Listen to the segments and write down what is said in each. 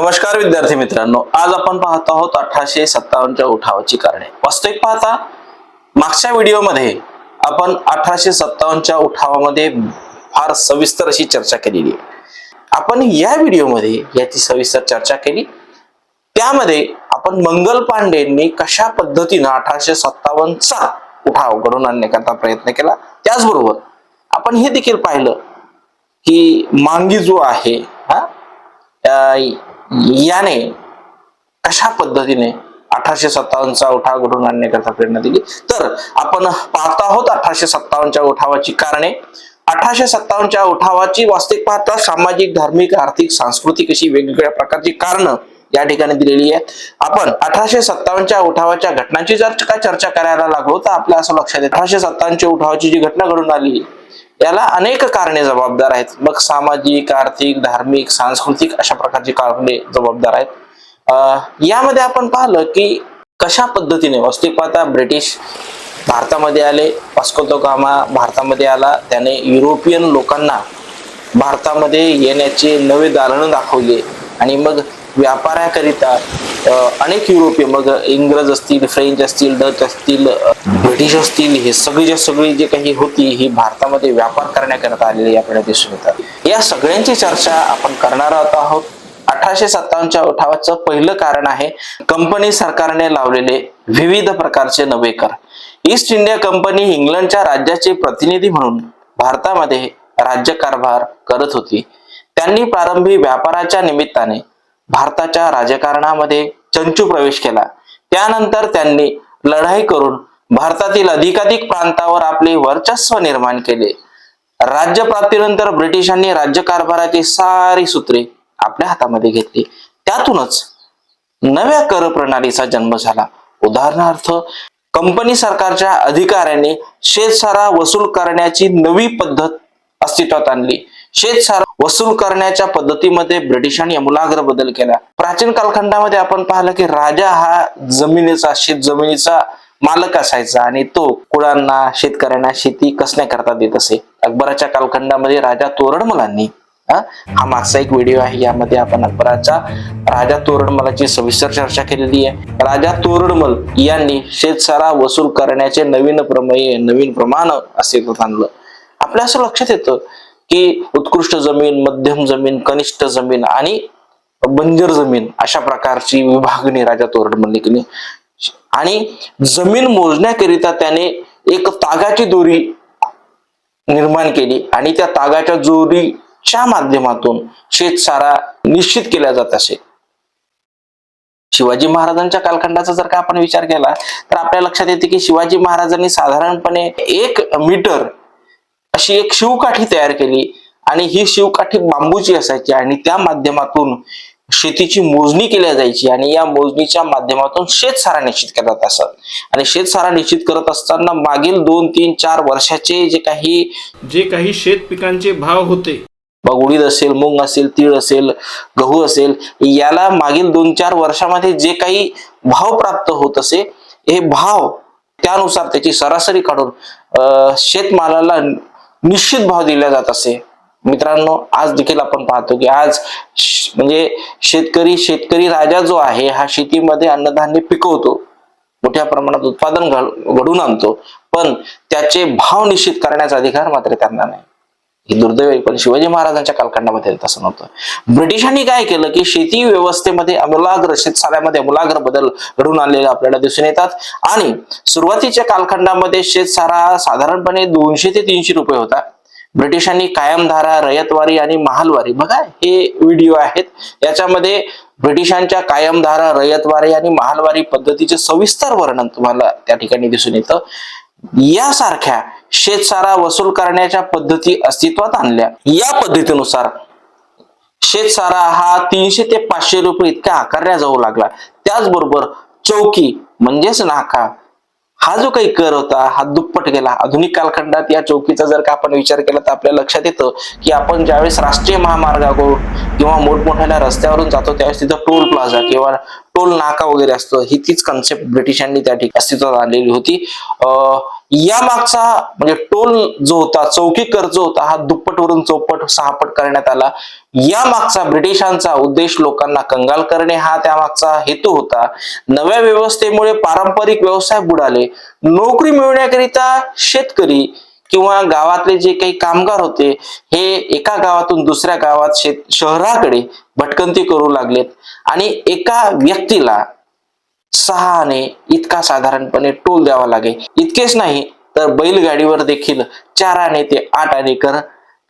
नमस्कार विद्यार्थी मित्रांनो आज आपण पाहत आहोत अठराशे सत्तावन्नच्या उठावाची कारणे. वास्तविक पाहता मागच्या व्हिडिओमध्ये आपण अठराशे सत्तावन्नच्या उठावामध्ये फार सविस्तर अशी चर्चा केलेली आहे. आपण या व्हिडिओमध्ये याची सविस्तर चर्चा केली. त्यामध्ये आपण मंगल पांडेंनी कशा पद्धतीनं अठराशे सत्तावन्नचा उठाव घडून आणण्याकरता प्रयत्न केला? त्याचबरोबर आपण हे देखील पाहिलं की मांगी जो आहे हा याने कशा पद्धतीने अठराशे सत्तावन्नचा उठाव घडून आणण्याकरता प्रेरणा दिली? तर आपण पाहत आहोत अठराशे सत्तावन्नच्या उठावाची कारणे. अठराशे सत्तावन्नच्या उठावाची वास्तविक पाहता सामाजिक धार्मिक आर्थिक सांस्कृतिक अशी वेगवेगळ्या प्रकारची कारणं या ठिकाणी दिलेली आहेत. आपण अठराशे सत्तावन्नच्या उठावाच्या घटनांची जर का चर्चा करायला लागलो तर आपल्या असं लक्षात येतं अठराशे सत्तावन्नच्या उठावाची जी घटना घडून आली याला अनेक कारणे जबाबदार आहेत. मग सामाजिक आर्थिक धार्मिक सांस्कृतिक अशा प्रकारची कारणे जबाबदार आहेत. यामध्ये आपण पाहिलं की कशा पद्धतीने वास्तविक पाहता ब्रिटिश भारतामध्ये आले वास्को कामा भारतामध्ये आला त्याने युरोपियन लोकांना भारतामध्ये येण्याचे नवे दालनं दाखवले आणि मग व्यापाराकरिता अनेक युरोपीय मग इंग्रज असतील फ्रेंच असतील डच असतील ब्रिटिश असतील हे सगळी सगळी जे काही होती ही भारतामध्ये व्यापार करण्याकरता आलेली आपल्याला दिसून येतात या सगळ्यांची चर्चा आपण करणार आहोत अठराशे सत्तावन्नच्या उठावाचं पहिलं कारण आहे कंपनी सरकारने लावलेले विविध प्रकारचे नवे कर. ईस्ट इंडिया कंपनी इंग्लंडच्या राज्याचे प्रतिनिधी म्हणून भारतामध्ये राज्यकारभार करत होती. त्यांनी प्रारंभी व्यापाराच्या निमित्ताने भारताच्या राजकारणामध्ये चंचू प्रवेश केला. त्यानंतर त्यांनी लढाई करून भारतातील अधिकाधिक प्रांतावर आपले वर्चस्व निर्माण केले. राज्यप्राप्तीनंतर ब्रिटिशांनी राज्यकारभाराची सारी सूत्रे आपल्या हातामध्ये घेतली. त्यातूनच नव्या कर प्रणालीचा जन्म झाला. उदाहरणार्थ कंपनी सरकारच्या अधिकाऱ्यांनी शेतसारा वसूल करण्याची नवी पद्धत अस्तित्वात आणली. शेतसारा वसूल करण्याच्या पद्धतीमध्ये ब्रिटिशांनी अमूलाग्र बदल केला. प्राचीन कालखंडामध्ये आपण पाहिलं की राजा हा जमिनीचा शेत जमिनीचा मालक असायचा आणि तो कुळांना शेतकऱ्यांना शेती कसण्याकरता देत असे? अकबराच्या कालखंडामध्ये राजा तोरणमलांनी हा? मागचा एक व्हिडिओ आहे. यामध्ये आपण अकबराच्या राजा तोरणमलाची सविस्तर चर्चा केलेली आहे. राजा तोरणमल यांनी शेतसारा वसूल करण्याचे नवीन प्रमेय नवीन प्रमाण अस्तित्वात आणलं. आपल्या असं लक्षात येतं की उत्कृष्ट जमीन मध्यम जमीन कनिष्ठ जमीन आणि बंजर जमीन अशा प्रकारची विभागणी राजा तोरड केली आणि जमीन मोजण्याकरिता त्याने एक तागाची दोरी निर्माण केली आणि त्या तागाच्या जोरीच्या माध्यमातून शेतसारा निश्चित केला जात असे. शिवाजी महाराजांच्या कालखंडाचा जर का आपण विचार केला तर आपल्या लक्षात येते की शिवाजी महाराजांनी साधारणपणे एक मीटर अशी एक शिवकाठी तयार केली आणि ही शिवकाठी बांबूची असायची आणि त्या माध्यमातून शेतीची मोजणी केल्या जायची आणि या मोजणीच्या माध्यमातून शेतसारा निश्चित केला जात असत. आणि शेतसारा निश्चित करत असताना मागील दोन तीन चार वर्षाचे जे काही जे काही शेत पिकांचे भाव होते. मग उडीद असेल मूग असेल तीळ असेल गहू असेल याला मागील दोन चार वर्षामध्ये जे काही भाव प्राप्त होत असे हे भाव त्यानुसार त्याची सरासरी काढून अं, शेतमालाला निश्चित भाव दिला जात असे. मित्रांनो आज देखील आपण पाहतो की आज म्हणजे शेतकरी शेतकरी राजा जो आहे हा शेतीमध्ये अन्नधान्य पिकवतो. मोठ्या प्रमाणात उत्पादन घड- घडून आणतो. पण त्याचे भाव निश्चित करण्याचा अधिकार मात्र त्यांना नाही. ही दुर्दैव पण शिवाजी महाराजांच्या कालखंडामध्ये तसं नव्हतं. ब्रिटिशांनी काय केलं की शेती व्यवस्थेमध्ये अमूलाग्र शेतसाऱ्यामध्ये अमूलाग्र बदल घडून आलेले आपल्याला दिसून येतात. आणि सुरुवातीच्या कालखंडामध्ये शेतसारा साधारणपणे दोनशे ते तीनशे रुपये होता. ब्रिटिशांनी कायमधारा रयतवारी आणि महालवारी बघा हे व्हिडिओ आहेत. याच्यामध्ये ब्रिटिशांच्या कायमधारा रयतवारी आणि महालवारी पद्धतीचे सविस्तर वर्णन तुम्हाला त्या ठिकाणी दिसून येतं. यासारख्या शेतसारा वसूल करण्याच्या पद्धती अस्तित्वात आणल्या. या पद्धतीनुसार शेतसारा हा तीनशे ते पाचशे रुपये इतका आकारला जाऊ लागला. त्याचबरोबर चौकी म्हणजेच नाका. हा जो काही कर होता हा दुप्पट गेला. आधुनिक कालखंडात या चौकीचा जर का आपण विचार केला तर आपल्या लक्षात येतं की आपण ज्यावेळेस राष्ट्रीय महामार्गावरून किंवा मोठमोठ्या रस्त्यावरून जातो त्यावेळेस टोल प्लाझा किंवा टोल नाका वगैरे असतं ही तीच कन्सेप्ट ब्रिटिशांनी त्या ठिकाणी अस्तित्वात आणलेली होती. या मागचा म्हणजे टोल जो होता चौकी कर जो होता हा दुप्पटवरून चौपट सहापट करण्यात आला. या मागचा ब्रिटिशांचा उद्देश लोकांना कंगाल करणे हा त्यामागचा हेतू होता. नव्या व्यवस्थेमुळे पारंपरिक व्यवसाय बुडाले. नोकरी मिळवण्याकरिता शेतकरी किंवा गावातले जे काही कामगार होते हे एका गावातून दुसऱ्या गावात शेत शहराकडे भटकंती करू लागलेत. आणि एका व्यक्तीला सहा आणे इतका साधारणपणे टोल द्यावा लागे इतकेच नाही तर बैलगाडीवर देखील चार आणे ते आठ आणे कर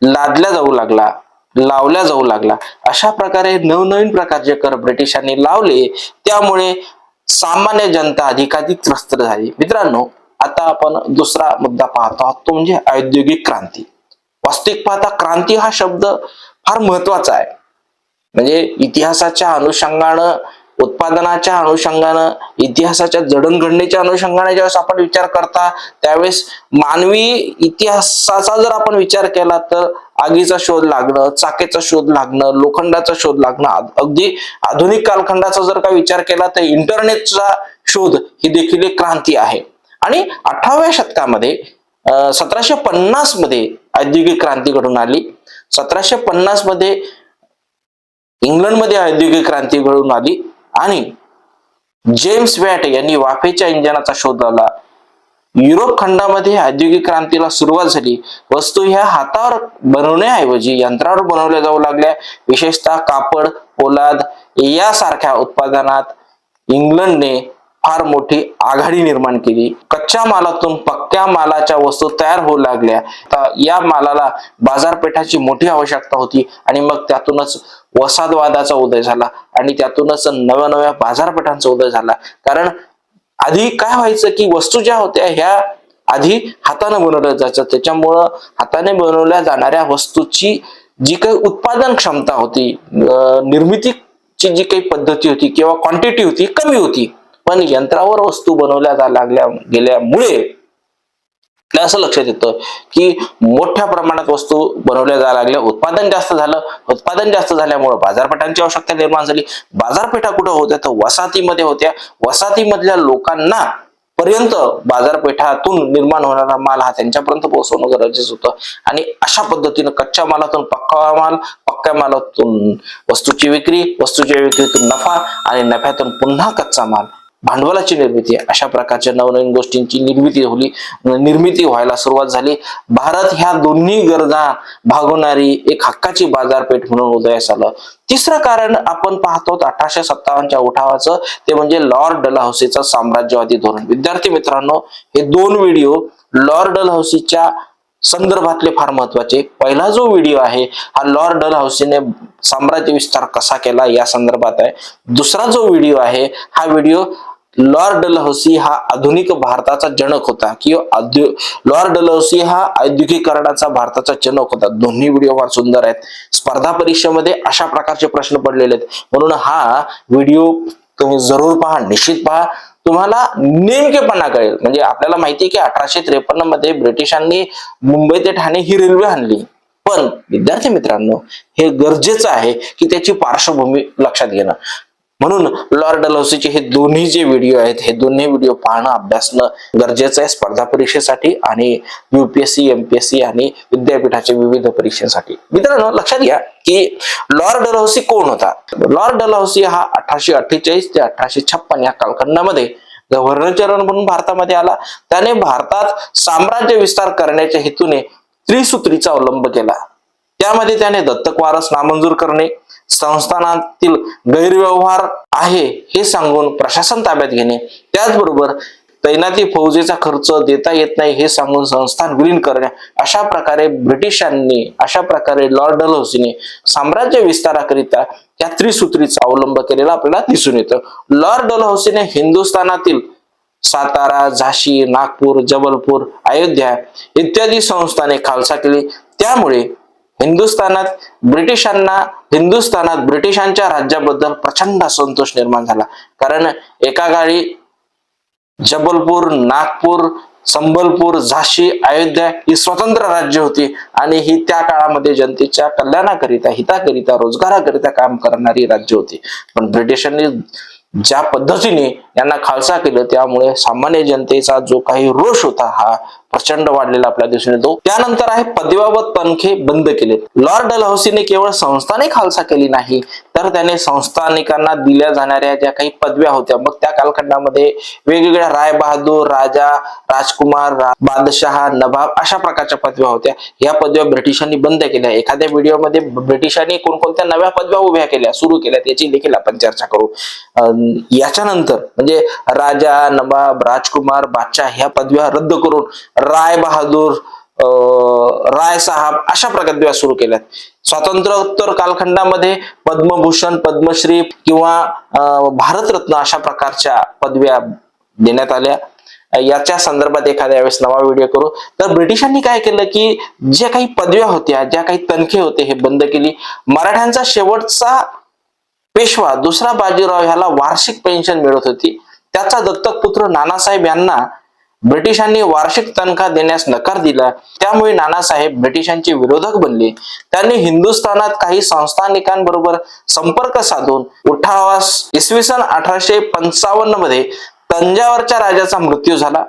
लादल्या जाऊ लागला लावल्या जाऊ लागला. अशा प्रकारे नवनवीन प्रकारचे कर ब्रिटिशांनी लावले त्यामुळे सामान्य जनता अधिकाधिक त्रस्त झाली. मित्रांनो आता आपण दुसरा मुद्दा पाहतो आहोत तो म्हणजे औद्योगिक क्रांती. वास्तविक पाहता क्रांती हा शब्द फार महत्त्वाचा आहे. म्हणजे इतिहासाच्या अनुषंगानं उत्पादनाच्या अनुषंगानं इतिहासाच्या जडणघडणीच्या अनुषंगाने ज्यावेळेस आपण विचार करता त्यावेळेस मानवी इतिहासाचा जर आपण विचार केला तर आगीचा शोध लागणं चाकेचा शोध लागणं लोखंडाचा शोध लागणं अगदी आधुनिक कालखंडाचा जर का विचार केला तर इंटरनेटचा शोध ही देखील एक क्रांती आहे. आणि अठराव्या शतकामध्ये सतराशे पन्नासमध्ये औद्योगिक क्रांती घडून आली. सतराशे पन्नासमध्ये इंग्लंडमध्ये औद्योगिक क्रांती घडून आली आणि जेम्स वॅट यांनी वाफेच्या इंजनाचा शोध लावला. युरोप खंडामध्ये औद्योगिक क्रांतीला सुरुवात झाली. वस्तू ह्या हातावर बनवण्याऐवजी यंत्रावर बनवल्या जाऊ लागल्या. विशेषतः कापड पोलाद यासारख्या उत्पादनात इंग्लंडने फार मोठी आघाडी निर्माण केली. कच्च्या मालातून पक्क्या मालाच्या वस्तू तयार होऊ लागल्या. तर या मालाला बाजारपेठाची मोठी आवश्यकता होती आणि मग त्यातूनच वसादवादाचा उदय झाला आणि त्यातूनच नव्या नव्या बाजारपेठांचा उदय झाला. कारण आधी काय व्हायचं की वस्तू ज्या होत्या ह्या आधी हाताने बनवल्या जायचं त्याच्यामुळं हाताने बनवल्या जाणाऱ्या वस्तूची जी काही उत्पादन क्षमता होती निर्मितीची जी काही पद्धती होती किंवा क्वांटिटी होती कमी होती. पण यंत्रावर वस्तू बनवल्या जा लागल्या गेल्यामुळे असं लक्षात येतं की मोठ्या प्रमाणात वस्तू बनवल्या जायला लागल्या. उत्पादन जास्त झालं. उत्पादन जास्त झाल्यामुळे बाजारपेठांची आवश्यकता निर्माण झाली. बाजारपेठा कुठं होत्या? तर वसाहतीमध्ये होत्या. वसाहतीमधल्या लोकांना पर्यंत बाजारपेठातून निर्माण होणारा माल हा त्यांच्यापर्यंत पोहोचवणं गरजेचं होतं. आणि अशा पद्धतीनं कच्च्या मालातून पक्का माल पक्क्या मालातून वस्तूची विक्री वस्तूच्या विक्रीतून नफा आणि नफ्यातून पुन्हा कच्चा माल. भांडवलाची निर्मिती अशा प्रकारच्या नवनवीन गोष्टींची निर्मिती होली निर्मिती व्हायला सुरुवात झाली. भारत ह्या दोन्ही गरजा भागवणारी एक हक्काची बाजारपेठ म्हणून उदयास आलं. तिसरं कारण आपण पाहतो अठराशे सत्तावन्नच्या उठावाचं ते म्हणजे लॉर्ड डलहौसीचं साम्राज्यवादी धोरण. विद्यार्थी मित्रांनो हे दोन व्हिडिओ लॉर्ड डलहौसीच्या संदर्भातले फार महत्त्वाचे पहिला जो व्हिडिओ आहे हा लॉर्ड डलहौसीने साम्राज्य विस्तार कसा केला या संदर्भात आहे. दुसरा जो व्हिडिओ आहे हा व्हिडिओ लॉर्ड डलहौसी हा आधुनिक भारताचा जनक होता किंवा लॉर्ड डलहौसी हा औद्योगिकरणाचा भारताचा जनक होता. दोन्ही व्हिडिओ फार सुंदर आहेत. स्पर्धा परीक्षेमध्ये अशा प्रकारचे प्रश्न पडलेले आहेत. म्हणून हा व्हिडिओ तुम्ही जरूर पहा निश्चित पहा. तुम्हाला नेमकेपणा कळेल. म्हणजे आपल्याला माहिती आहे की अठराशे त्रेपन्नमध्ये ब्रिटिशांनी मुंबई ते ठाणे ही रेल्वे आणली. पण विद्यार्थी मित्रांनो हे गरजेचं आहे की त्याची पार्श्वभूमी लक्षात घेणं. म्हणून लॉर्ड डलहौसीचे हे दोन्ही जे व्हिडिओ आहेत हे दोन्ही व्हिडिओ पाहणं अभ्यासणं गरजेचं आहे स्पर्धा परीक्षेसाठी आणि युपीएससी एमपीएससी आणि विद्यापीठाच्या विविध परीक्षेसाठी. मित्रांनो लक्षात घ्या की लॉर्ड डलहौसी कोण होता? लॉर्ड डलहौसी हा अठराशे अठ्ठेचाळीस ते अठराशे छप्पन या कालखंडामध्ये गव्हर्नर जनरल म्हणून भारतामध्ये आला. त्याने भारतात साम्राज्य विस्तार करण्याच्या हेतूने त्रिसूत्रीचा अवलंब केला. त्यामध्ये त्याने दत्तक वारस नामंजूर करणे संस्थानातील गैरव्यवहार आहे हे सांगून प्रशासन ताब्यात घेणे. त्याचबरोबर तैनाती फौजेचा खर्च देता येत नाही हे सांगून संस्थान विलीन करणे. अशा प्रकारे ब्रिटिशांनी अशा प्रकारे लॉर्ड डलहौसीने साम्राज्य विस्ताराकरिता त्या त्रिसूत्रीचा अवलंब केलेला आपल्याला दिसून येतं. लॉर्ड डलहौसीने हिंदुस्थानातील सातारा झाशी नागपूर जबलपूर अयोध्या इत्यादी संस्थाने खालसा केली. त्यामुळे हिंदुस्थानात ब्रिटिशांना हिंदुस्थानात ब्रिटिशांच्या राज्याबद्दल प्रचंड असंतोष निर्माण झाला. कारण एका काळी जबलपूर नागपूर संबलपूर झाशी अयोध्या ही स्वतंत्र राज्य होती आणि ही त्या काळामध्ये जनतेच्या कल्याणाकरिता हिताकरिता रोजगाराकरिता काम करणारी राज्य होती. पण ब्रिटिशांनी ज्या पद्धतीने यांना खालसा केलं त्यामुळे सामान्य जनतेचा जो काही रोष होता हा प्रचंड वाढलेला आपल्याला दिसून येतो त्यानंतर आहे पदव्या तनखे बंद केले. लॉर्ड डलहौसीने केवळ संस्थाने खालसा केली नाही तर त्याने संस्थानिकांना दिल्या जाणाऱ्या ज्या काही पदव्या होत्या मग त्या कालखंडामध्ये वेगवेगळ्या राय बहादूर राजा राजकुमार रा- बादशहा नवाब अशा प्रकारच्या पदव्या होत्या. या पदव्या ब्रिटिशांनी बंद केल्या. एखाद्या व्हिडिओमध्ये ब्रिटिशांनी कोणकोणत्या नव्या पदव्या उभ्या केल्या सुरू केल्या त्याची देखील आपण चर्चा करू. अं, याच्यानंतर म्हणजे राजा नवाब राजकुमार बादशाह ह्या पदव्या रद्द करून राय बहादूर अं, राय साहेब अशा पदव्या सुरू केल्यात. स्वातंत्र्योत्तर कालखंडामध्ये पद्मभूषण पद्मश्री किंवा भारतरत्न अशा प्रकारच्या पदव्या देण्यात आल्या. याच्या संदर्भात एखाद्या वेळेस नवा व्हिडिओ करू. तर ब्रिटिशांनी काय केलं की ज्या काही पदव्या होत्या ज्या काही तनखे होते हे बंद केली. मराठ्यांचा शेवटचा पेशवा दुसरा बाजीराव ह्याला वार्षिक पेन्शन मिळत होती. त्याचा दत्तक पुत्र नानासाहेब यांना ब्रिटिशांनी वार्षिक तनखा देण्यास नकार दिला. त्यामुळे नानासाहेब ब्रिटिशांचे विरोधक बनले. त्यांनी हिंदुस्थानात काही संस्थानिकांबरोबर संपर्क साधून उठावास इसवी सन अठराशे पंचावन्नमध्ये तंजावरच्या राजाचा मृत्यू झाला.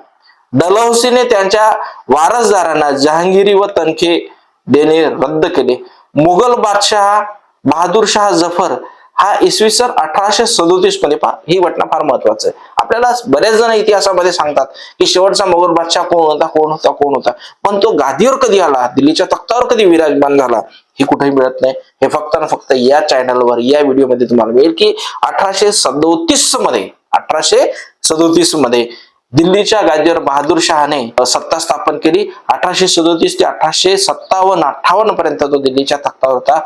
डलहौसीने त्यांच्या वारसदारांना जहांगीरी व तनखे देणे रद्द केले. मुघल बादशहा बहादूर शाह जफर हा इसवी सन अठराशे सदोतीसमध्ये पहा ही घटना फार महत्वाचं आहे. आपल्याला बऱ्याच जण इतिहासामध्ये सांगतात की शेवटचा मोगल बादशाह कोण होता कोण होता कोण होता. पण तो गादीवर कधी आला? दिल्लीच्या तख्तावर कधी विराजमान झाला? हे कुठेही मिळत नाही. हे फक्त आणि फक्त या चॅनलवर या व्हिडिओमध्ये तुम्हाला मिळेल की अठराशे सदोतीसमध्ये अठराशे सदोतीसमध्ये दिल्लीच्या गादीवर बहादूर शहाने सत्ता स्थापन केली. अठराशे सदोतीस ते अठराशे सत्तावन्न अठ्ठावन्न पर्यंत तो दिल्लीच्या तख्तावर होता.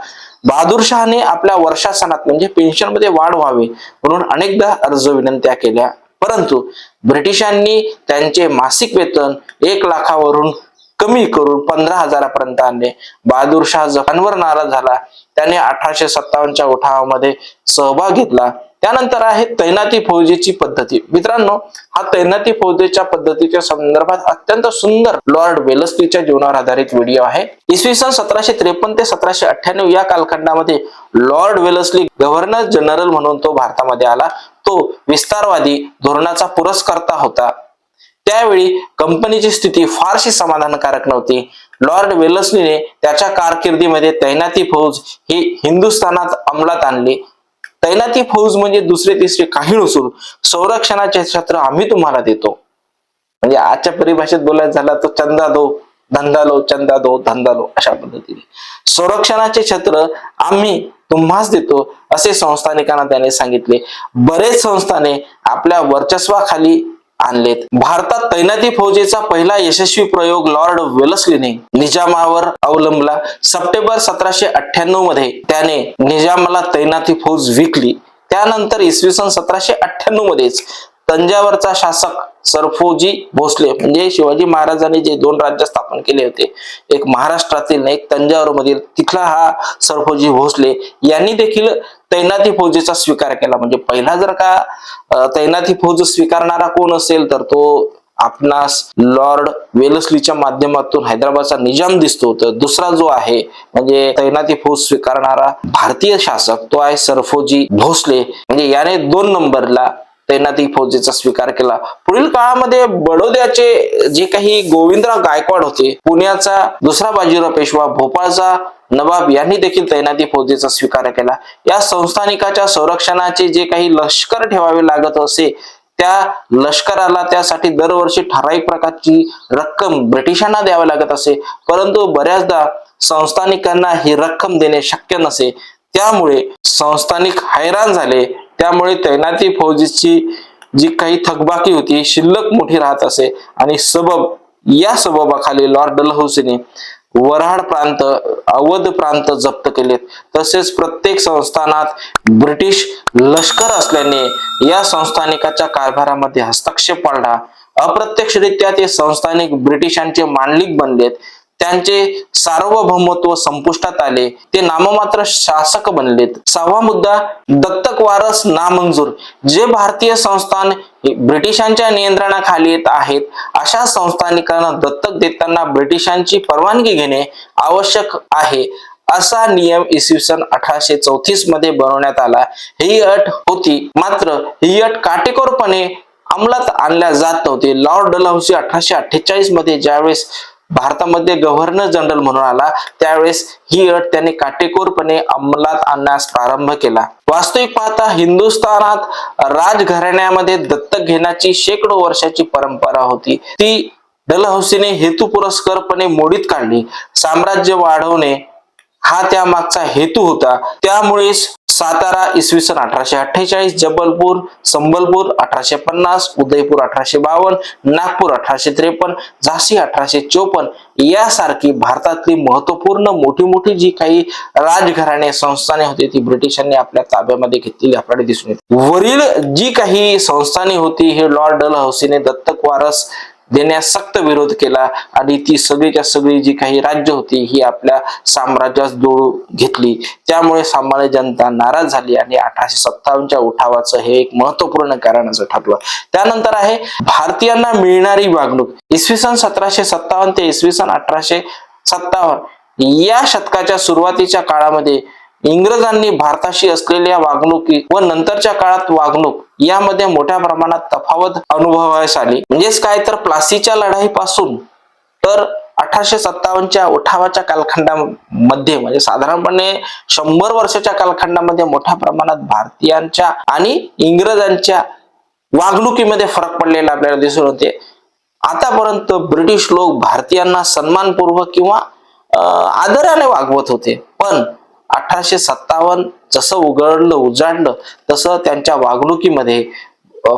बहादूर शहाने आपल्या वर्षासनात म्हणजे पेन्शनमध्ये वाढ व्हावी म्हणून अनेकदा अर्ज विनंत्या केल्या. परंतु ब्रिटिशांनी त्यांचे मासिक वेतन एक लाखावरून कमी करून पंधरा हजारापर्यंत आणले. बहादूर शाह नाराज झाला. त्याने अठराशे सत्तावन्नच्या उठावामध्ये सहभाग घेतला. त्यानंतर आहे तैनाती फौजेची पद्धती. मित्रांनो हा तैनाती फौजेच्या पद्धतीच्या संदर्भात अत्यंत सुंदर लॉर्ड वेलस्लीच्या जीवनावर आधारित व्हिडिओ आहे. इसवी सन सतराशे त्रेपन्न ते सतराशे अठ्ठ्याण्णव या कालखंडामध्ये लॉर्ड वेलस्ली गव्हर्नर जनरल म्हणून तो भारतामध्ये आला. तो विस्तारवादी धोरणाचा पुरस्कर्ता होता. त्यावेळी कंपनीची स्थिती फारशी समाधानकारक नव्हती. लॉर्ड वेलस्लीने त्याच्या कारकिर्दीमध्ये तैनाती फौज ही हिंदुस्थानात अंमलात आणली. तैनाती फौज म्हणजे दुसरे तिसरे काही नसून संरक्षणाचे क्षेत्र आम्ही तुम्हाला देतो. म्हणजे आजच्या परिभाषेत बोलायचं झाला तर चंदा दो धंदा लो चंदा दो धंदा लो अशा पद्धतीने. संरक्षणाचे क्षेत्र आम्ही तुम्हाच देतो असे संस्थानिकांना त्याने सांगितले. बरेच संस्थाने आपल्या वर्चस्वाखाली आणलेत. भारतात तैनाती फौजेचा पहिला यशस्वी प्रयोग लॉर्ड वेलस्लीने निजामावर अवलंबला. सप्टेंबर सतराशे अठ्ठ्याण्णवमध्ये त्याने निजामाला तैनाती फौज विकली. त्यानंतर इसवी सन सतराशे अठ्ठ्याण्णव मध्येच तंजावरचा शासक सरफोजी भोसले म्हणजे शिवाजी महाराजांनी जे दोन राज्य स्थापन केले होते एक महाराष्ट्रातील एक तंजावर मधील तिथला हा सरफोजी भोसले यांनी देखील तैनाती फौजेचा स्वीकार केला. म्हणजे पहिला जर का तैनाती फौज स्वीकारणारा कोण असेल तर तो आपणास लॉर्ड वेलस्लीच्या माध्यमातून हैदराबादचा निजाम दिसतो. तर दुसरा जो आहे म्हणजे तैनाती फौज स्वीकारणारा भारतीय शासक तो आहे सरफोजी भोसले. म्हणजे याने दोन नंबरला तैनाती फौजेचा स्वीकार केला. पुढील काळामध्ये बडोद्याचे जे काही गोविंदराव गायकवाड होते पुण्याचा दुसरा बाजीराव पेशवा भोपाळचा नवाब यांनी देखील तैनाती फौजेचा स्वीकार केला. या संस्थानिकाच्या संरक्षणाचे जे काही लष्कर ठेवावे लागत असे त्या लष्कराला त्यासाठी दरवर्षी ठराविक प्रकारची रक्कम ब्रिटिशांना द्यावी लागत असे. परंतु बऱ्याचदा संस्थानिकांना ही रक्कम देणे शक्य नसे. त्यामुळे संस्थानिक हैराण झाले. त्यामुळे तैनाती फौजीची जी काही थकबाकी होती शिल्लक मोठी राहत असे. आणि सबब या सबबाखाली लॉर्ड डलहौसीने वराड प्रांत अवध प्रांत जप्त केलेत. तसेच प्रत्येक संस्थानात ब्रिटिश लष्कर असल्याने या संस्थानिकाच्या कारभारामध्ये हस्तक्षेप पडला. अप्रत्यक्षरित्या ते संस्थानिक ब्रिटिशांचे मांडलिक बनलेत. त्यांचे सार्वभौमत्व संपुष्टात आले. ते नाममात्र शासक बनलेत. सहावा मुद्दा दत्तक वारस नामंजूर जे भारतीय संस्थान ब्रिटिशांच्या नियंत्रणाखाली येत आहेत अशा संस्थानिकांना दत्तक देताना ब्रिटिशांची परवानगी घेणे आवश्यक आहे असा नियम इसवी सन अठराशे चौतीसमध्ये बनवण्यात आला. ही अट होती मात्र ही अट काटेकोरपणे अंमलात आणल्या जात नव्हती. लॉर्ड डलहौसी अठराशे अठ्ठेचाळीसमध्ये ज्यावेळेस भारतामध्ये गव्हर्नर जनरल म्हणून आला. त्यावेळेस ही अट त्याने काटेकोरपणे अंमलात आणण्यास प्रारंभ केला. वास्तविक पाहता हिंदुस्थानात राजघराण्यामध्ये दत्तक घेण्याची शेकडो वर्षाची परंपरा होती. ती डलहौसीने हेतू पुरस्करपणे मोडीत काढली. साम्राज्य वाढवणे हा त्या मागचा हेतू होता. त्यामुळेच सातारा इसवी सन अठराशे अठ्ठेचाळीस जबलपूर संबलपूर अठराशे पन्नास उदयपूर अठराशे बावन्न नागपूर अठराशे त्रेपन्न झाशी अठराशे चोपन्न यासारखी भारतातली महत्त्वपूर्ण मोठी मोठी जी काही राजघराणे संस्थाने होती ती ब्रिटिशांनी आपल्या ताब्यामध्ये घेतलेली आपल्याला दिसून येते. वरील जी काही संस्थाने होती हे लॉर्ड डल हौसीने दत्तक वारस देण्यास सक्त विरोध केला आणि ती सगळीच्या सगळी जी काही राज्य होती ही आपल्या साम्राज्यास जोडू घेतली. त्यामुळे सामान्य जनता नाराज झाली आणि अठराशे सत्तावन्नच्या उठावाचं हे एक महत्त्वपूर्ण कारण असं ठरलं. त्यानंतर आहे भारतीयांना मिळणारी वागणूक. इसवी सन सतराशे सत्तावन्न ते इसवी सन अठराशे सत्तावन्न या शतकाच्या सुरुवातीच्या काळामध्ये इंग्रजांनी भारताशी असलेल्या वागणुकी व नंतरच्या काळात वागणूक यामध्ये मोठ्या प्रमाणात तफावत अनुभवायस आली. म्हणजेच काय तर प्लासीच्या लढाईपासून तर अठराशे सत्तावन्नच्या उठावाच्या कालखंडामध्ये म्हणजे साधारणपणे शंभर वर्षाच्या कालखंडामध्ये मोठ्या प्रमाणात भारतीयांच्या आणि इंग्रजांच्या वागणुकीमध्ये फरक पडलेला आपल्याला दिसून होते आतापर्यंत ब्रिटिश लोक भारतीयांना सन्मानपूर्वक किंवा आदराने वागवत होते. पण अठराशे सत्तावन्न जसं उघडलं उजाडलं तसं त्यांच्या वागणुकीमध्ये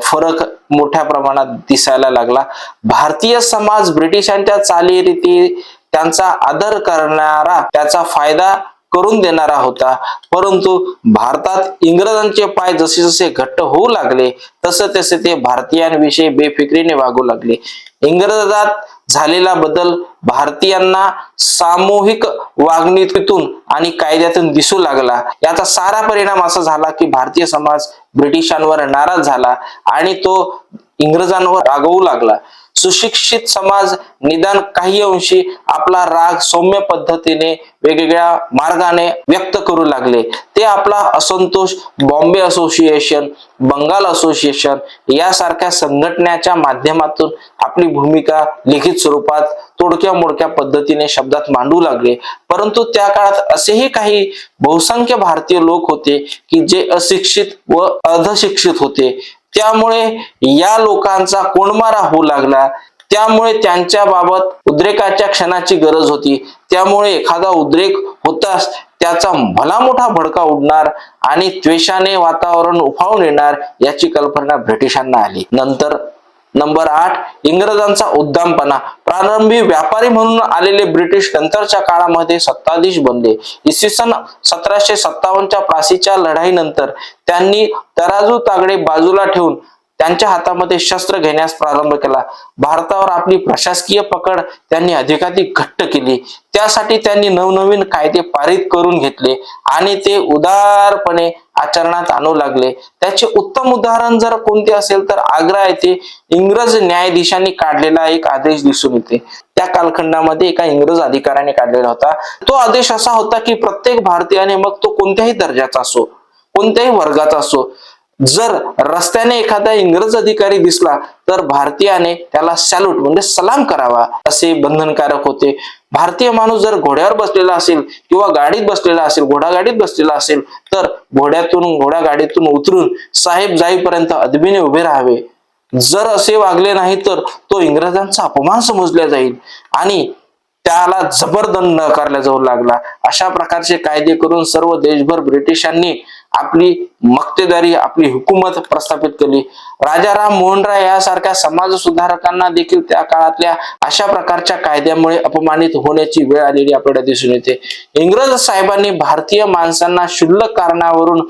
फरक मोठ्या प्रमाणात दिसायला लागला. भारतीय समाज ब्रिटिशांच्या चालीरीती त्यांचा आदर करणारा त्याचा फायदा करून देणारा होता. परंतु भारतात इंग्रजांचे पाय जसे जसे घट्ट होऊ लागले तसे तसे ते भारतीयांविषयी बेफिक्रीने वागू लागले. इंग्रजात झालेला बदल भारतीयांना सामूहिक वागणुकीतून आणि कायद्यातून दिसू लागला. याचा सारा परिणाम असा झाला की भारतीय समाज ब्रिटिशांवर नाराज झाला आणि तो इंग्रजांवर रागवू लागला. सुशिक्षित समाज निदान काही अंशी आपला राग सौम्य पद्धतीने वेगवेगळ्या मार्गाने व्यक्त करू लागले. ते आपला असंतोष बॉम्बे असोसिएशन बंगाल असोसिएशन यासारख्या संघटनेच्या माध्यमातून आपली भूमिका लिखित स्वरूपात तोडक्या मोडक्या पद्धतीने शब्दात मांडू लागले. परंतु त्या काळात असेही काही बहुसंख्य भारतीय लोक होते की जे अशिक्षित व अर्धशिक्षित होते. त्यामुळे या लोकांचा कोंडमारा होऊ लागला. त्यामुळे त्यांच्या बाबत उद्रेकाच्या क्षणाची गरज होती. त्यामुळे एखादा उद्रेक होताच त्याचा भला मोठा भडका उडणार आणि त्वेषाने वातावरण उफाळून येणार याची कल्पना ब्रिटिशांना आली. नंतर नंबर आठ इंग्रजांचा उद्दामपणा. प्रारंभी व्यापारी म्हणून आलेले ब्रिटिश नंतरच्या काळामध्ये सत्ताधीश बनले. इसवी सन सतराशे सत्तावन्नच्या प्लासीच्या लढाईनंतर त्यांनी तराजू तागडे बाजूला ठेवून त्यांच्या हातामध्ये शस्त्र घेण्यास प्रारंभ केला. भारतावर आपली प्रशासकीय पकड त्यांनी अधिकाधिक घट्ट केली. त्यासाठी त्यांनी नवनवीन कायदे पारित करून घेतले आणि ते उदारपणे आचरणात आणू लागले. त्याचे उत्तम उदाहरण जर कोणते असेल तर आग्रा येथे इंग्रज न्यायाधीशांनी काढलेला एक आदेश दिसून येते. त्या कालखंडामध्ये एका इंग्रज अधिकाऱ्याने काढलेला होता. तो आदेश असा होता की प्रत्येक भारतीयाने मग तो कोणत्याही दर्जाचा असो कोणत्याही वर्गाचा असो जर रस्त्याने एखादा इंग्रज अधिकारी दिसला तर भारतीयाने त्याला सॅल्यूट म्हणजे सलाम करावा असे बंधनकारक होते. भारतीय माणूस जर घोड्यावर बसलेला असेल किंवा गाडीत बसलेला असेल घोडागाडीत बसलेला असेल तर घोड्यातून घोडा गाडीतून उतरून साहेब जाईपर्यंत अदबीने उभे राहावे. जर असे वागले नाही तर तो इंग्रजांचा अपमान समजला जाईल आणि त्याला जबरदंड आकारला जाऊ लागला. अशा प्रकारचे कायदे करून सर्व देशभर ब्रिटिशांनी आपली मक्तेदारी आपली हुकूमत प्रस्थापित केली. राजाराम मोहन राय यासारख्या समाज सुधारकांना देखील त्या काळातल्या अशा प्रकारच्या कायद्यामुळे अपमानित होण्याची वेळ आलेली आपल्याला दिसून येते. इंग्रज साहेबांनी भारतीय माणसांना क्षुल्लक कारणावरून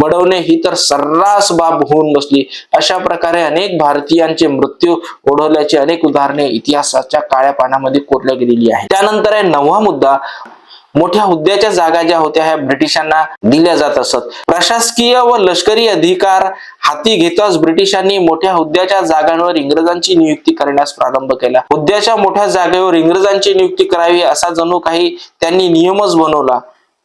बडवणे ही तर सर्रास बाब होऊन बसली. अशा प्रकारे अनेक भारतीयांचे मृत्यू ओढवल्याची अनेक उदाहरणे इतिहासाच्या काळ्या पानामध्ये कोरल्या गेलेली आहे त्यानंतर आहे नववा मुद्दा. मोठ्या हुद्द्याच्या जागा ज्या होत्या ह्या ब्रिटिशांना दिल्या जात असत. प्रशासकीय व लष्करी अधिकार हाती घेताच ब्रिटिशांनी मोठ्या हुद्द्याच्या जागांवर इंग्रजांची नियुक्ती करण्यास प्रारंभ केला. हुद्द्याच्या मोठ्या जागेवर इंग्रजांची नियुक्ती करावी असा जणू काही त्यांनी नियमच बनवला.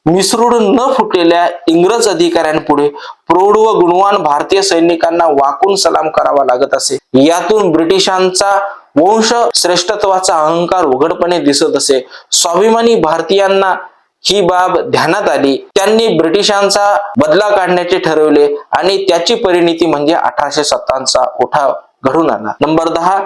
मिसरूड न फुटलेल्या इंग्रज अधिकाऱ्यांपुढे प्रौढ व गुणवान भारतीय सैनिकांना वाकून सलाम करावा लागत असे. यातून ब्रिटिशांचा वंश श्रेष्ठत्वाचा अहंकार उघडपणे दिसत असे. स्वाभिमानी भारतीयांना ही बाब ध्यानात आली. त्यांनी ब्रिटिशांचा बदला काढण्याचे ठरवले आणि त्याची परिणिती म्हणजे अठराशे सत्तावन्नचा उठाव घडून आला नंबर दहा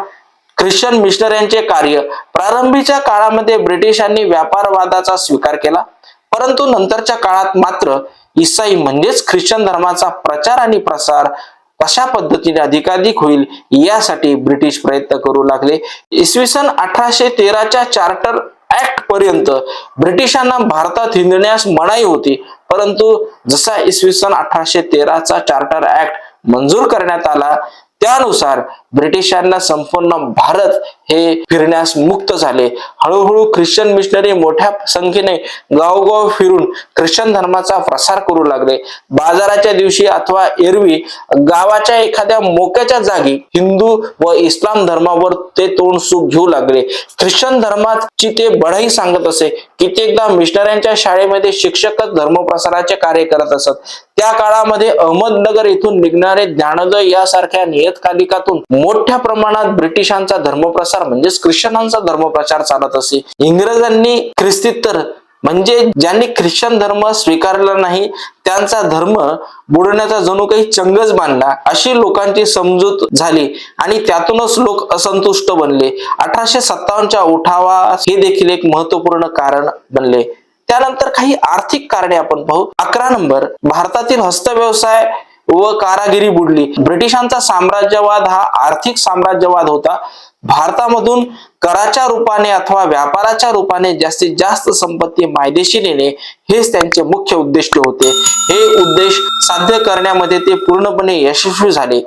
ख्रिश्चन मिशनऱ्यांचे कार्य. प्रारंभीच्या काळामध्ये ब्रिटिशांनी व्यापारवादाचा स्वीकार केला. परंतु नंतरच्या काळात मात्र ईसाई म्हणजेच ख्रिश्चन धर्माचा प्रचार आणि प्रसार कशा पद्धतीने अधिकाधिक होईल यासाठी ब्रिटिश प्रयत्न करू लागले. इसवी सन अठराशे तेराच्या चार्टर ऍक्ट पर्यंत ब्रिटिशांना भारतात हिंदण्यास मनाई होती. परंतु जसा इसवी सन अठराशे तेराचा चार्टर ऍक्ट मंजूर करण्यात आला त्यानुसार ब्रिटिशांना संपूर्ण भारत हे फिरण्यास मुक्त झाले. हळूहळू ख्रिश्चन मिशनरी मोठ्या संख्येने गावगाव फिरून ख्रिश्चन धर्माचा प्रसार करू लागले. बाजाराच्या दिवशी अथवा एरवी गावाच्या एखाद्या मोक्याच्या जागी हिंदू व इस्लाम धर्मावर ते तोंड सुख घेऊ लागले. ख्रिश्चन धर्माची ते बढाई सांगत असे कित्येकदा मिशनऱ्यांच्या शाळेमध्ये शिक्षकच धर्मप्रसाराचे कार्य करत असत. त्या काळामध्ये अहमदनगर येथून निघणारे ज्ञानोदय यासारख्या नियतकालिकातून मोठ्या प्रमाणात ब्रिटिशांचा धर्मप्रसार म्हणजेच ख्रिश्चनांचा धर्मप्रचार चालत असे. इंग्रजांनी ख्रिस्तीतर म्हणजे ज्यांनी ख्रिश्चन धर्म स्वीकारला नाही त्यांचा धर्म बुडवण्याचा जणू काही चंगच बांधला अशी लोकांची समजूत झाली आणि त्यातूनच लोक असंतुष्ट बनले. अठराशे सत्तावन्नच्या उठावा हे देखील एक महत्त्वपूर्ण कारण बनले. त्यानंतर काही आर्थिक कारणे आपण पाहू. अकरा नंबर भारतातील हस्तव्यवसाय व कारागिरी बुडली. ब्रिटिशांचा साम्राज्यवाद हा आर्थिक साम्राज्यवाद होता. भारतामधून कराच्या रूपाने अथवा व्यापाराच्या रूपाने जास्तीत जास्त संपत्ती मायदेशी नेणे हेच त्यांचे मुख्य उद्दिष्ट होते. हे उद्देश साध्य करण्यामध्ये ते पूर्णपणे यशस्वी झाले.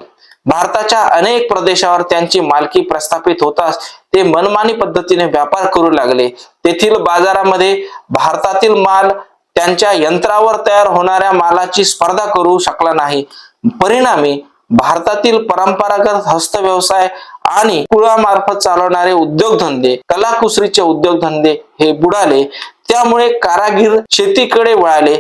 भारताच्या अनेक प्रदेशावर त्यांची मालकी प्रस्थापित होताच ते मनमानी पद्धतीने व्यापार करू लागले. तेथील बाजारामध्ये भारतातील माल त्यांच्या यंत्रावर तयार होणाऱ्या मालाची स्पर्धा करू शकला नाही. परिणामी भारतातील परंपरागत हस्तव्यवसाय आणि कुळामार्फत चालवणारे उद्योगधंदे कलाकुसरीचे उद्योगधंदे हे बुडाले. त्यामुळे कारागीर शेतीकडे वळाले.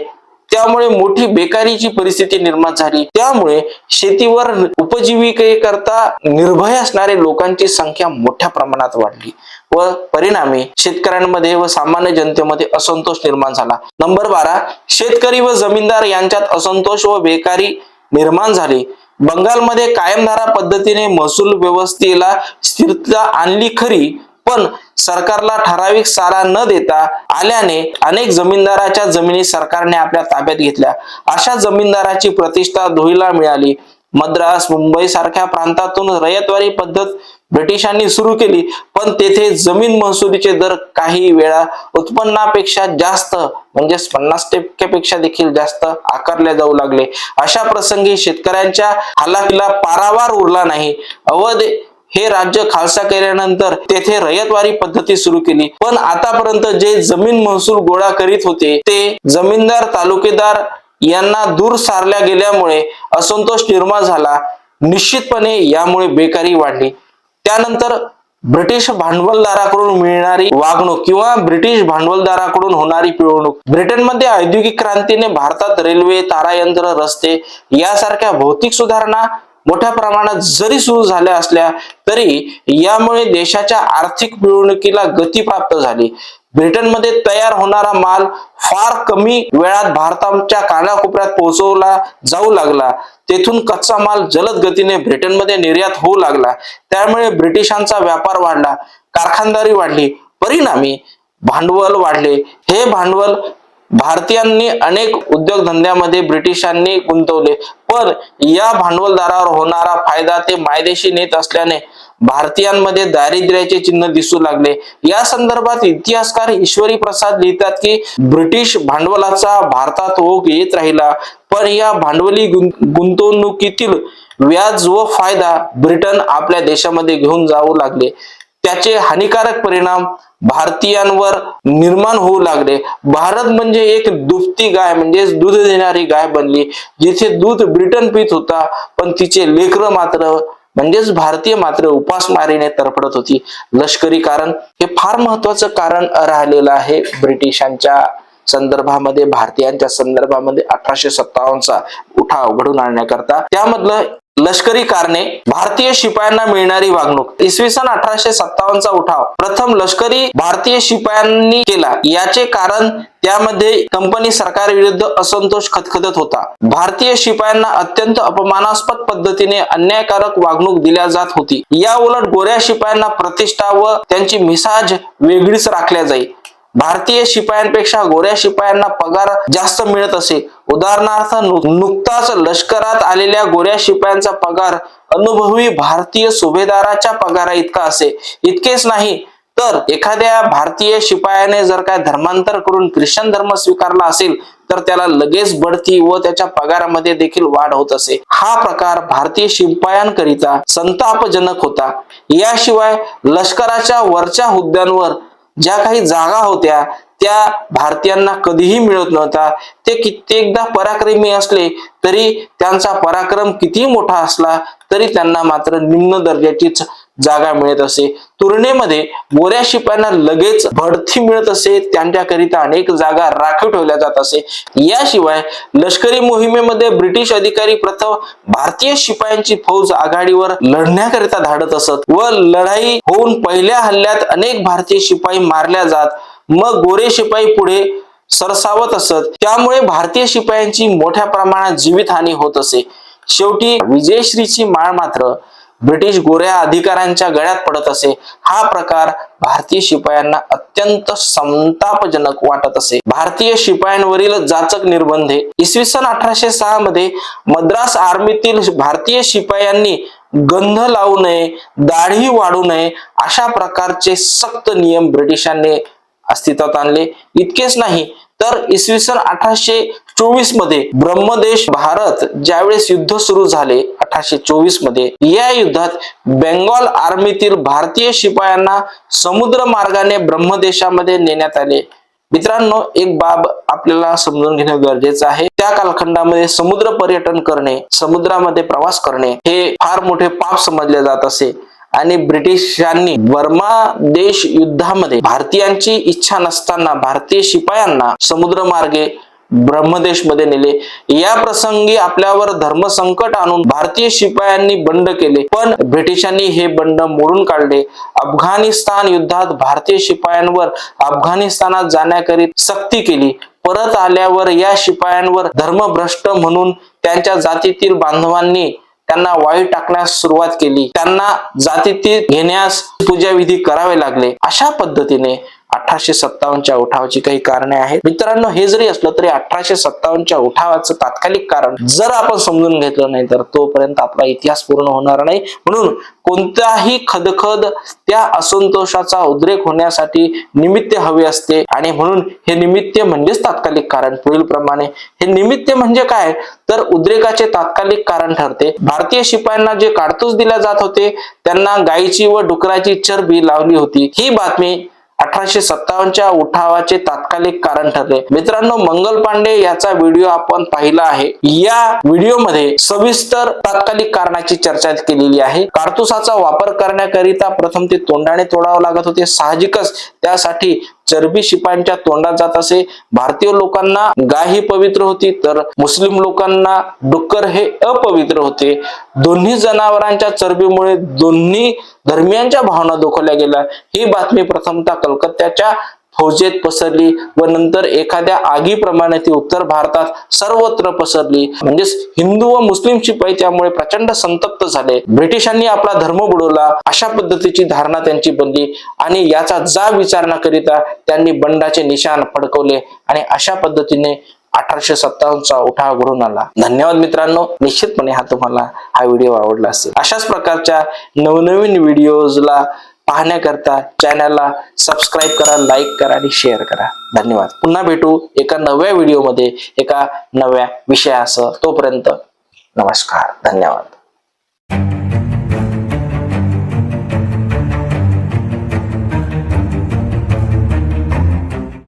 त्यामुळे मोठी बेकारीची परिस्थिती निर्माण झाली. त्यामुळे शेतीवर उपजीविकेकरता निर्भय असणारे लोकांची संख्या मोठ्या प्रमाणात वाढली. व परिणामी शेतकऱ्यांमध्ये व सामान्य जनतेमध्ये असंतोष निर्माण झाला. नंबर बारा शेतकरी व जमीनदार यांच्यात असंतोष व बेकारी निर्माण झाली. बंगालमध्ये कायमधारा पद्धतीने महसूल व्यवस्थेला स्थिरता आणली खरी पण सरकारला ठराविक सारा न देता आल्याने अनेक जमीनदाराच्या जमिनी सरकारने आपल्या ताब्यात घेतल्या. अशा जमीनदाराची प्रतिष्ठा धुळीला मिळाली. मद्रास मुंबई सारख्या प्रांतातून रयतवारी पद्धत ब्रिटिशांनी सुरू केली. पण तेथे जमीन महसुलीचे दर काही वेळा उत्पन्नापेक्षा जास्त म्हणजेच पन्नास टक्क्यापेक्षा देखील जास्त आकारले जाऊ लागले. अशा प्रसंगी शेतकऱ्यांच्या हालाकीला पारावार उरला नाही. अवध हे राज्य खालसा केल्यानंतर तेथे रयतवारी पद्धती सुरू केली. पण आतापर्यंत जे जमीन महसूल गोळा करीत होते ते जमीनदार तालुकेदार यांना दूर सारल्या गेल्यामुळे असंतोष निर्माण झाला. निश्चितपणे यामुळे बेकारी वाढली. त्यानंतर ब्रिटिश भांडवलदाराकडून मिळणारी वागणूक किंवा ब्रिटिश भांडवलदाराकडून होणारी पिळवणूक ब्रिटनमध्ये औद्योगिक क्रांतीने भारतात रेल्वे तारायंत्र रस्ते यासारख्या भौतिक सुधारणा मोठ्या प्रमाणात जरी सुरू झाल्या असल्या तरी यामुळे देशाच्या आर्थिक पिळवणुकीला गती प्राप्त झाली. ब्रिटनमध्ये तयार होणारा माल फार कमी वेळात भारताच्या कानाकोपऱ्यात पोहोचवला जाऊ लागला. तेथून कच्चा माल जलद गतीने ब्रिटनमध्ये निर्यात होऊ लागला. त्यामुळे ब्रिटिशांचा व्यापार वाढला कारखानदारी वाढली परिणामी भांडवल वाढले. हे भांडवल भारतीयांनी अनेक उद्योगधंद्यामध्ये ब्रिटिशांनी गुंतवले. पण या भांडवलदारावर होणारा फायदा ते मायदेशी नेत असल्याने भारतीयांमध्ये दारिद्र्याचे चिन्ह दिसू लागले. या संदर्भात इतिहासकार ईश्वरी प्रसाद लिहितात की ब्रिटिश भांडवलाचा भारतात ओघ येत राहिला. पण या भांडवली गुंतवणुकीतील व्याज व फायदा ब्रिटन आपल्या देशामध्ये घेऊन जाऊ लागले. त्याचे हानिकारक परिणाम भारतीयांवर निर्माण होऊ लागले. भारत म्हणजे एक दुभती गाय म्हणजे दूध देणारी गाय बनली. जिथे दूध ब्रिटन पित होता पण तिचे लेकर मात्र म्हणजेच भारतीय मात्र उपासमारीने तरफडत होती. लष्करी कारण हे फार महत्वाचं कारण राहिलेलं आहे. ब्रिटिशांच्या संदर्भामध्ये भारतीयांच्या संदर्भामध्ये अठराशे सत्तावन्नचा उठाव घडून आणण्याकरता. त्यामधलं लष्करी कारणे भारतीय शिपायांना मिळणारी वागणूक. इसवी सन अठराशे सत्तावन्नचा उठाव. प्रथम लष्करी भारतीय शिपायांनी केला. याचे कारण त्यामध्ये कंपनी सरकार विरुद्ध असंतोष खतखतत होता. भारतीय शिपायांना अत्यंत अपमानास्पद पद्धतीने अन्यायकारक वागणूक दिल्या जात होती. या उलट गोऱ्या शिपायांना प्रतिष्ठा व त्यांची मिसाज वेगळीच राखल्या जाई. भारतीय शिपायांपेक्षा गोऱ्या शिपायांना पगार जास्त मिळत असे. उदाहरणार्थ नुकताच लष्करात आलेल्या गोऱ्या शिपायांचा पगार अनुभवी भारतीय सुभेदाराच्या पगारा इतका असे. इतकेच नाही तर एखाद्या भारतीय शिपायाने जर काय धर्मांतर करून ख्रिश्चन धर्म स्वीकारला असेल तर त्याला लगेच बढती व त्याच्या पगारामध्ये देखील वाढ होत असे. हा प्रकार भारतीय शिपायांकरिता संतापजनक होता. याशिवाय लष्कराच्या वरच्या हुद्द्यांवर ज्या काही जागा होत्या त्या भारतीयांना कधीही मिळत नव्हता ते कित्येकदा पराक्रमी असले तरी त्यांचा पराक्रम किती मोठा असला तरी त्यांना मात्र निम्न दर्जाचीच जागा मिळत असे. तुलनेमध्ये गोऱ्या शिपायांना लगेच भरती मिळत असे. त्यांच्याकरिता अनेक जागा राखीव ठेवल्या जात असे. याशिवाय लष्करी मोहिमेमध्ये ब्रिटिश अधिकारी प्रथम भारतीय शिपायांची फौज आघाडीवर लढण्याकरिता धाडत असत व लढाई होऊन पहिल्या हल्ल्यात अनेक भारतीय शिपाई मारल्या जात. मग गोरे शिपाई पुढे सरसावत असत. त्यामुळे भारतीय शिपायांची मोठ्या प्रमाणात जीवितहानी होत असे. शेवटी विजयश्रीची माळ मात्र ब्रिटिश गोऱ्या अधिकाऱ्यांच्या गळ्यात पडत असे. हा प्रकार भारतीय शिपायांना अत्यंत संतापजनक वाटत असे. भारतीय शिपायांवरील जाचक निर्बंधे. इसवी सन अठराशे सहा मध्ये मद्रास आर्मीतील भारतीय शिपायांनी गंध लावू नये दाढी वाढू नये अशा प्रकारचे सक्त नियम ब्रिटिशांनी अस्तित्वात आणले. इतकेच नाही तर इसवी सन अठराशे चोवीसमध्ये ब्रह्मदेश भारत ज्यावेळेस युद्ध सुरू झाले अठराशे चोवीसमध्ये या युद्धात बेंगॉल आर्मीतील भारतीय शिपायांना समुद्र मार्गाने ब्रह्मदेशामध्ये नेण्यात आले. मित्रांनो एक बाब आपल्याला समजून घेणं गरजेचं आहे. त्या कालखंडामध्ये समुद्र पर्यटन करणे समुद्रामध्ये प्रवास करणे हे फार मोठे पाप समजले जात असे. आणि ब्रिटिशांनी बर्मा देश युद्धामध्ये भारतीयांची इच्छा नसताना भारतीय शिपायांना समुद्र मार्गे ब्रह्मदेशमध्ये नेले. या प्रसंगी आपल्यावर धर्मसंकट आणून भारतीय शिपायांनी बंड केले. पण ब्रिटिशांनी हे बंड मोडून काढले. अफगाणिस्तान युद्धात भारतीय शिपायांवर अफगाणिस्तानात जाण्याकरिता सक्ती केली. परत आल्यावर या शिपायांवर धर्मभ्रष्ट म्हणून त्यांच्या जातीतील बांधवांनी त्यांना वाळी टाकण्यास सुरुवात केली. त्यांना जातीतील घेण्यास पूजाविधी करावे लागले. अशा पद्धतीने अठराशे सत्तावन्नच्या उठावाची काही कारणे आहेत. मित्रांनो हे जरी असलं तरी अठराशे सत्तावन्नच्या उठावाचं तात्कालिक कारण जर आपण समजून घेतलं नाही तर तोपर्यंत आपला इतिहास पूर्ण होणार नाही. म्हणून कोणताही खदखद त्या असंतोषाचा उद्रेक होण्यासाठी निमित्त हवे असते. आणि म्हणून हे निमित्त म्हणजेच तात्कालिक कारण पुढील प्रमाणे हे निमित्त म्हणजे काय? तर उद्रेकाचे तात्कालिक कारण ठरते. भारतीय शिपायांना जे काडतूस दिल्या जात होते त्यांना गायीची व डुकराची चरबी लावली होती. ही बातमी अठराशे सत्तावन्नच्या उठावाचे तात्कालिक कारण ठरले. मित्रांनो मंगल पांडे याचा व्हिडिओ आपण पाहिला आहे. या व्हिडिओमध्ये सविस्तर तात्कालिक कारणाची चर्चा केलेली आहे. कारतुसाचा वापर करण्याकरिता प्रथम ते तोंडाने तोडावं लागत होते. साहजिकच त्यासाठी चरबी शिपायांच्या तोंडात जात असे. भारतीय लोकांना गाय ही पवित्र होती तर मुस्लिम लोकांना डुक्कर हे अपवित्र होते. दोन्ही जनावरांच्या चरबीमुळे दोन्ही धर्मियांच्या भावना दुखवल्या गेल्या. ही बातमी प्रथमतः कलकत्त्याच्या फौजेत पसरली व नंतर एखाद्या आगीप्रमाणे ती उत्तर भारतात सर्वत्र पसरली. म्हणजेच हिंदू व मुस्लिम शिपाई त्यामुळे प्रचंड संतप्त झाले. ब्रिटिशांनी आपला धर्म बुडवला अशा पद्धतीची धारणा त्यांची बनली आणि याचा जा विचार न करिता त्यांनी बंडाचे निशाण फडकवले आणि अशा पद्धतीने अठराशे सत्तावन्नचा उठाव घडून आला. धन्यवाद मित्रांनो. निश्चितपणे हा तुम्हाला हा व्हिडिओ आवडला असेल. अशाच प्रकारच्या नवनवीन व्हिडिओजला पाहण्याकरता चॅनलला सबस्क्राईब करा लाईक करा आणि शेअर करा. धन्यवाद. पुन्हा भेटू एका नव्या व्हिडिओमध्ये एका नव्या विषयासह. तोपर्यंत नमस्कार. धन्यवाद.